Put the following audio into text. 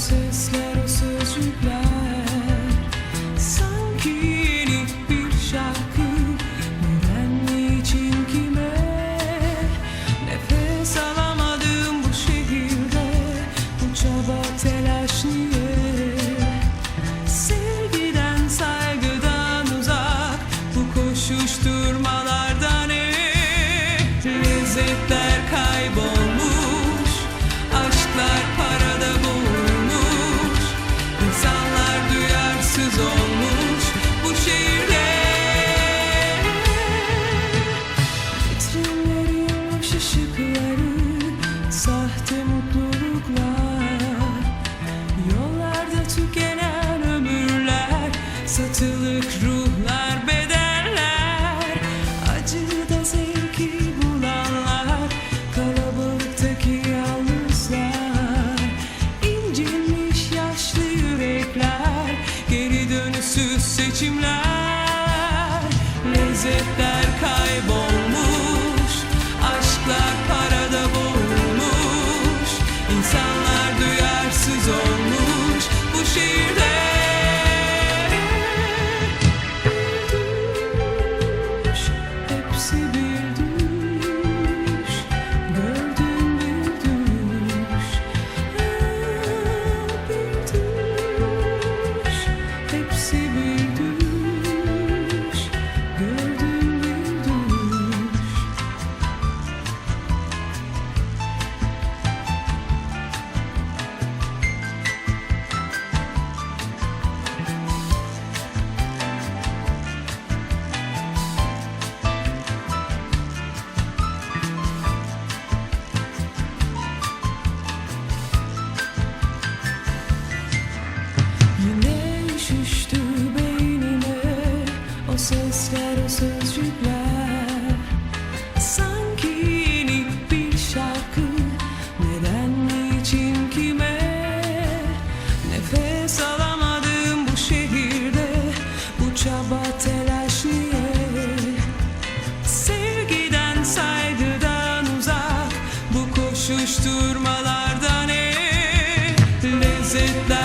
sesle chimlar, nezeta. uçurmalarda ne lezzetler.